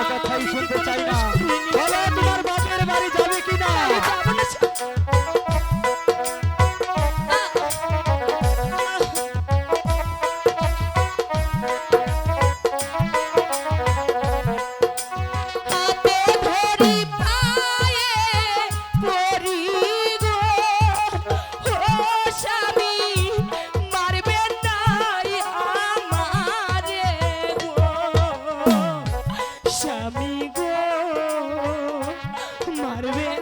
কোনো কথাই শুনতে চাই না। বলো তোমার বাপের বাড়ি যাবে কিনা? Arvin.